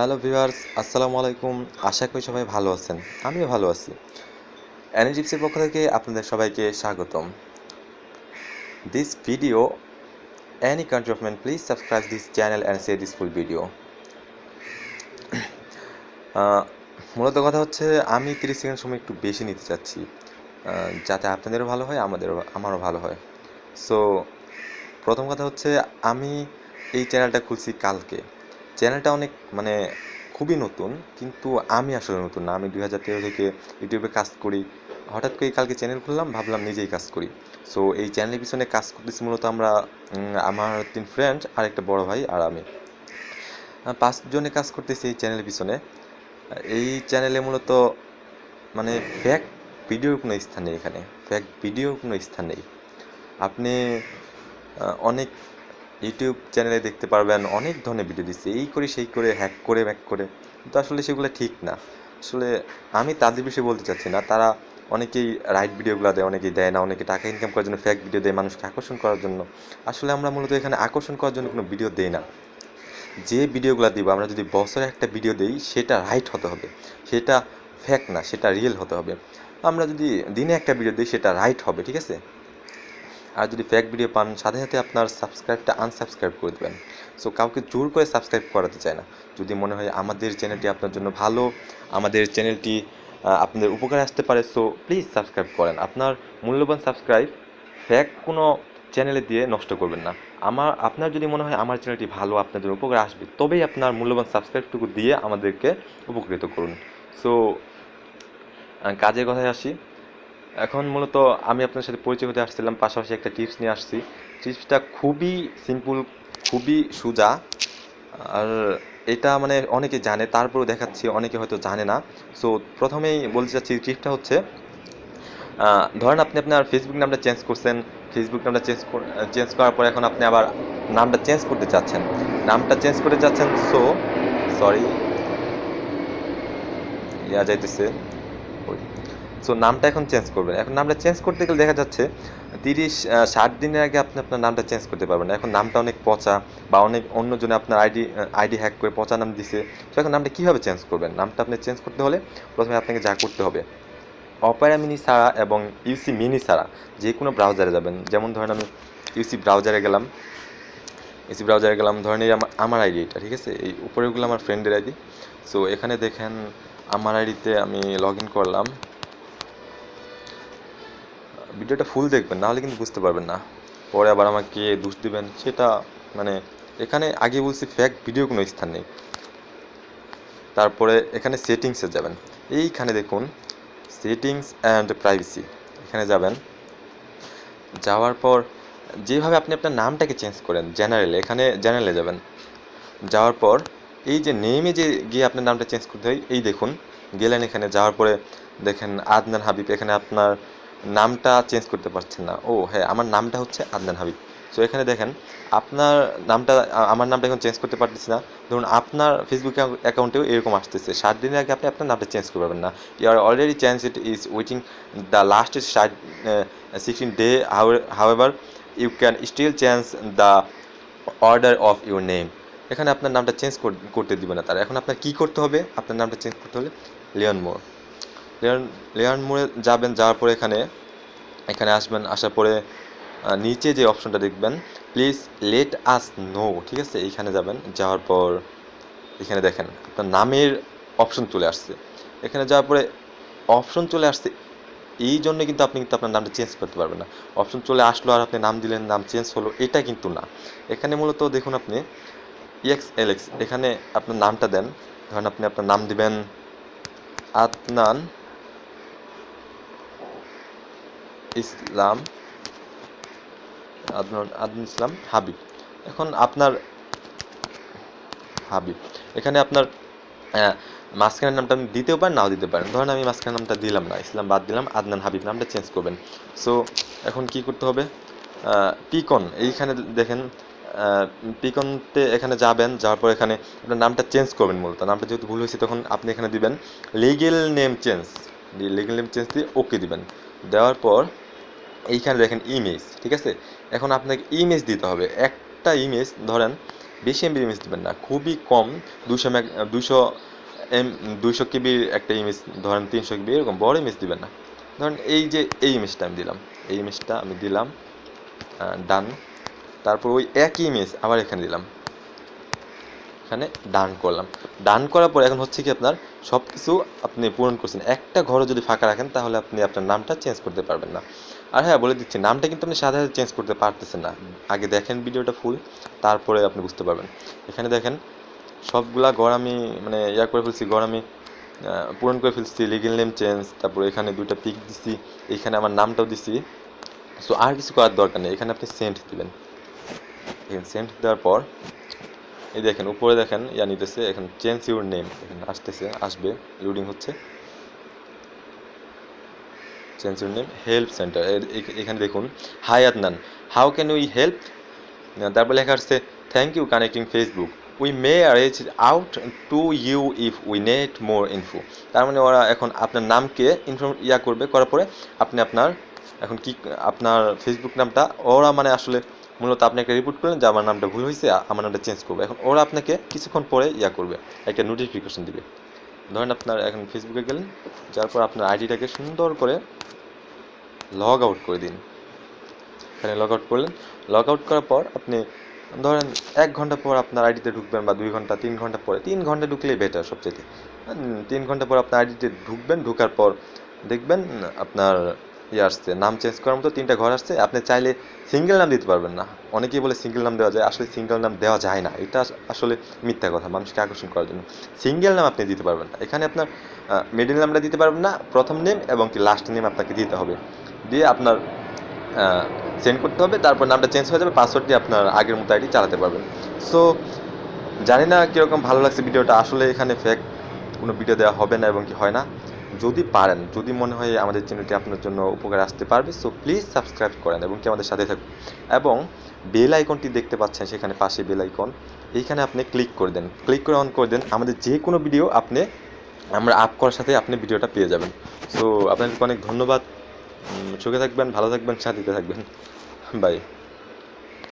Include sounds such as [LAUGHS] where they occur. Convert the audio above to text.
Hello viewers, আসসালামু আলাইকুম। আশা করি সবাই ভালো আছেন। আমিও ভালো আছি। অ্যানিজিপসের পক্ষ থেকে আপনাদের সবাইকে স্বাগতম। This video any country of man please subscribe this channel and share this full video. মূলত কথা হচ্ছে, আমি তিরিশ সেকেন্ড সময় একটু বেশি নিতে চাচ্ছি যাতে আপনাদেরও ভালো হয়, আমাদেরও, আমারও ভালো হয়। সো প্রথম কথা হচ্ছে, আমি এই চ্যানেলটা খুলছি কালকে। চ্যানেলটা অনেক মানে খুবই নতুন, কিন্তু আমি আসলে নতুন না। আমি দুই হাজার তেরো থেকে ইউটিউবে কাজ করি। হঠাৎ করে কালকে চ্যানেল খুললাম, ভাবলাম নিজেই কাজ করি। সো এই চ্যানেলের পিছনে কাজ করতেছি মূলত আমরা আমার তিন ফ্রেন্ড আর একটা বড় ভাই, আর আমি। পাঁচজনে কাজ করতেছি এই চ্যানেলের পিছনে। এই চ্যানেলে মূলত মানে ফ্যাক ভিডিওর কোনো স্থান নেই এখানে। ফ্যাক ভিডিওর কোনো স্থান নেই। আপনি অনেক ইউটিউব চ্যানেলে দেখতে পারবেন, অনেক ধরনের ভিডিও দিচ্ছে। এই করে, সেই করে হ্যাক করে ব্যাক করে। কিন্তু আসলে সেগুলো ঠিক না। আসলে আমি তাদের বিষয়ে বলতে চাচ্ছি না। তারা অনেকেই রাইট ভিডিওগুলো দেয়, অনেকেই দেয় না। অনেকে টাকা ইনকাম করার জন্য ফ্যাক ভিডিও দেয় মানুষকে আকর্ষণ করার জন্য। আসলে আমরা মূলত এখানে আকর্ষণ করার জন্য কোনো ভিডিও দেই না। যে ভিডিওগুলো দিব, আমরা যদি বছরে একটা ভিডিও দেই, সেটা রাইট হতে হবে। সেটা ফ্যাক না, সেটা রিয়েল হতে হবে। আমরা যদি দিনে একটা ভিডিও দিই, সেটা রাইট হবে, ঠিক আছে? আর যদি ফ্যাক ভিডিও পান, সাথে সাথে আপনার সাবস্ক্রাইবটা আনসাবস্ক্রাইব করে দেবেন। সো কাউকে জোর করে সাবস্ক্রাইব করাতে চায় না। যদি মনে হয় আমাদের চ্যানেলটি আপনার জন্য ভালো, আমাদের চ্যানেলটি আপনাদের উপকারে আসতে পারে সো প্লিজ সাবস্ক্রাইব করেন। আপনার মূল্যবান সাবস্ক্রাইব ফ্যাক কোনো চ্যানেলে দিয়ে নষ্ট করবেন না। আমার, আপনার যদি মনে হয় আমার চ্যানেলটি ভালো আপনার জন্য উপকারে আসবে, তবেই আপনার মূল্যবান সাবস্ক্রাইবটুকু দিয়ে আমাদেরকে উপকৃত করুন। সো কাজের কথায় আসি। এখন মূলত আমি আপনার সাথে পরিচয় হতে আসছিলাম, পাশাপাশি একটা টিপস নিয়ে আসছি। টিপসটা খুবই সিম্পল খুবই সোজা। আর এটা মানে অনেকে জানে, তারপরেও দেখাচ্ছি, অনেকে হয়তো জানে না। সো প্রথমেই বলতে চাচ্ছি টিপসটা হচ্ছে ধরেন আপনি আপনার ফেসবুক নামটা চেঞ্জ করছেন। ফেসবুক নামটা চেঞ্জ চেঞ্জ করার পর এখন আপনি আবার নামটা চেঞ্জ করতে চাচ্ছেন। নামটা চেঞ্জ করতে চাচ্ছেন সো সরি ইয়া যাইতেছে। সো নামটা এখন চেঞ্জ করবেন। এখন নামটা চেঞ্জ করতে গেলে দেখা যাচ্ছে, তিরিশ ষাট দিনের আগে আপনি আপনার নামটা চেঞ্জ করতে পারবেন। এখন নামটা অনেক পচা বা অনেক অন্যজনে আপনার আইডি আইডি হ্যাক করে পচা নাম দিছে। তো এখন নামটা কীভাবে চেঞ্জ করবেন? নামটা আপনি চেঞ্জ করতে হলে প্রথমে আপনাকে যা করতে হবে অপেরা মিনি ছাড়া এবং ইউসি মিনি ছাড়া যে কোনো ব্রাউজারে যাবেন। যেমন ধরেন আমি ইউসি ব্রাউজারে গেলাম ইউসি ব্রাউজারে গেলাম, ধরেন এই আমার আমার আইডি এটা, ঠিক আছে? এই উপরেগুলো আমার ফ্রেন্ডের আইডি সো এখানে দেখেন, আমার আইডিতে আমি লগ ইন করলাম। ভিডিওটা ফুল দেখবেন, নাহলে কিন্তু বুঝতে পারবেন না। পরে আবার আমাকে দোষ দিবেন, সেটা মানে এখানে আগে বলছি ফ্যাক ভিডিও কোনো স্থান নেই। তারপরে এখানে সেটিংসে যাবেন। এইখানে দেখুন সেটিংস অ্যান্ড প্রাইভেসি এখানে যাবেন। যাওয়ার পর যেভাবে আপনি আপনার নামটাকে চেঞ্জ করেন জেনারেলে এখানে জেনারেলে যাবেন। যাওয়ার পর এই যে নেমে যে গিয়ে আপনার নামটা চেঞ্জ করতে হয়, এই দেখুন, গেলেন এখানে, যাওয়ার পরে দেখেন আদনান হাবিব, এখানে আপনার নামটা চেঞ্জ করতে পারছেন না। ও হ্যাঁ আমার নামটা হচ্ছে আদনান হাবিব। সো এখানে দেখেন, আপনার নামটা আমার নামটা এখন চেঞ্জ করতে পারতেছি না। ধরুন, আপনার ফেসবুক অ্যাকাউন্টেও এরকম আসতেছে। সাত দিনের আগে আপনি আপনার নামটা চেঞ্জ করতে পারবেন না। You are already change it is waiting the last ষাট sixteen day however you can still change the order of your name এখানে আপনার নামটা চেঞ্জ করতে দিবে না তারা। এখন আপনার কী করতে হবে? আপনার নামটা চেঞ্জ করতে হলে লিওন মোর লিয়ন লিয়ন মোড়ে যাবেন, যাওয়ার পরে এখানে এখানে আসবেন, আসার পরে নিচে যে অপশনটা দেখবেন প্লিজ লেট আস নো ঠিক আছে? এইখানে যাবেন, যাওয়ার পর এখানে দেখেন, আপনার নামের অপশন চলে আসছে। এখানে যাওয়ার পরে অপশন চলে আসছে, এই জন্য কিন্তু আপনি কিন্তু আপনার নামটা চেঞ্জ করতে পারবেন না। অপশন চলে আসলো আর আপনি নাম দিলেন, নাম চেঞ্জ হলো, এটা কিন্তু না। এখানে মূলত দেখুন আপনি ইএক্স এলএক্স এখানে আপনার নামটা দেন, ধরেন আপনি আপনার নাম দিবেন, আদনান ইসলাম, আদনান ইসলাম, হাবিব। এখন আপনার হাবিব। এখানে আপনার মাঝখানের নামটা আপনি দিতেও পারেন, নাও দিতে পারেন। ধরেন আমি মাঝখানের নামটা দিলাম না, ইসলাম বাদ দিলাম, আদনান হাবিব নামটা চেঞ্জ করবেন। সো এখন কি করতে হবে? পিকন, এইখানে দেখেন পিকনতে এখানে যাবেন, যাওয়ার পর এখানে আপনার নামটা চেঞ্জ করবেন মূলত। নামটা যেহেতু ভুল হয়েছে, তখন আপনি এখানে দিবেন legal name change legal name change দিয়ে ওকে দিবেন। দেওয়ার পর এইখানে দেখেন ইমেজ ঠিক আছে? এখন আপনাকে ইমেজ দিতে হবে। একটা ইমেজ ধরেন বেশি এমবি ইমেজ দিবেন না, খুবই কম দুশো দুশো এম, দুইশো কেবির একটা ইমেজ ধরেন তিনশো কেবি, এরকম বড় ইমেজ দিবেন না। ধরেন এই যে এই ইমেজটা আমি দিলাম। এই ইমেজটা আমি দিলাম ডান তারপর ওই একই ইমেজ আবার এখানে দিলাম। এখানে ডান করলাম। ডান করার পর এখন হচ্ছে কি আপনার সব কিছু আপনি পূরণ করছেন। একটা ঘরও যদি ফাঁকা রাখেন, তাহলে আপনি আপনার নামটা চেঞ্জ করতে পারবেন না। আর হ্যাঁ বলে দিচ্ছি, নামটা কিন্তু আপনি সাথে চেঞ্জ করতে পারতেছেন না। আগে দেখেন ভিডিওটা ফুল তারপরে আপনি বুঝতে পারবেন। এখানে দেখেন, সবগুলা ঘর আমি মানে ইয়া করে ফেলছি, ঘর আমি পূরণ করে ফেলছি লিগেল নেম চেঞ্জ তারপর এখানে দুইটা পিক দিছি, এখানে আমার নামটাও দিছি। সো আর কিছু করার দরকার নেই, এখানে আপনি সেন্ট দিবেন। সেন্ট দেওয়ার পর এই দেখেন, উপরে দেখেন, ইয়া নিতেছে, এখন চেঞ্জ ইউর নেম এখানে আসতেছে, আসবে লোডিং হচ্ছে। Change your name help centre এখানে দেখুন hi Adnan how can we help তারপর লেখা আসছে thank you connecting Facebook we may arrange out to you if we need more info তার মানে ওরা এখন আপনার নামকে ইনফর্ম ইয়া করবে, করার পরে আপনি আপনার, এখন কি, আপনার ফেসবুক নামটা, ওরা মানে আসলে মূলত আপনি একটা রিপোর্ট করলেন যে আমার নামটা ভুল হয়েছে, আমার নামটা চেঞ্জ করবে। এখন ওরা আপনাকে কিছুক্ষণ পরে ইয়া করবে, একটা নোটিফিকেশন দিবে। ধরেন আপনার এখন ফেসবুকে গেলেন, যার পর আপনার আইডিটাকে সুন্দর করে লগ আউট করে দিন। এখানে লগ আউট করলেন। লগ আউট করার পর আপনি ধরেন এক ঘণ্টা পর আপনার আইডিতে ঢুকবেন বা দুই ঘণ্টা, তিন ঘণ্টা পরে, তিন ঘণ্টা ঢুকলেই বেটার সবচেয়ে তিন ঘণ্টা পর আপনার আইডিতে ঢুকবেন, ঢুকার পর দেখবেন আপনার ইয়ে আসছে, নাম চেঞ্জ করার মতো তিনটা ঘর আসছে, আপনি চাইলে সিঙ্গেল নাম দিতে পারবেন না। অনেকেই বলে সিঙ্গেল নাম দেওয়া যায়, আসলে সিঙ্গেল নাম দেওয়া যায় না। এটা আসলে মিথ্যা কথা, মানুষকে আকর্ষণ করার জন্য। সিঙ্গেল নাম আপনি দিতে পারবেন না। এখানে আপনার মিডিল নামটা দিতে পারবেন না, প্রথম নেম এবং কি লাস্ট নেম আপনাকে দিতে হবে। দিয়ে আপনার সেন্ড করতে হবে, তারপর নামটা চেঞ্জ হয়ে যাবে পাসওয়ার্ড দিয়ে আপনার আগের মতো আইডি চালাতে পারবেন। সো জানি না কীরকম ভালো লাগছে ভিডিওটা, আসলে এখানে ফেক কোনো ভিডিও দেওয়া হবে না এবং কি হয় না। যদি পারেন, যদি মনে হয় আমাদের চ্যানেলটি আপনার জন্য উপকার আসতে পারবে সো প্লিজ সাবস্ক্রাইব করেন এবং কি আমাদের সাথে থাকুন। এবং বেল আইকনটি দেখতে পাচ্ছেন সেখানে পাশে বেল আইকন এইখানে আপনি ক্লিক করে দেন। ক্লিক করে অন করে দেন। আমাদের যে কোনো ভিডিও আপনি, আমরা আপ করার সাথে আপনি ভিডিওটা পেয়ে যাবেন। সো আপনাদেরকে অনেক ধন্যবাদ। সুখে থাকবেন, ভালো থাকবেন, শান্তিতে থাকবেন। [LAUGHS] বাই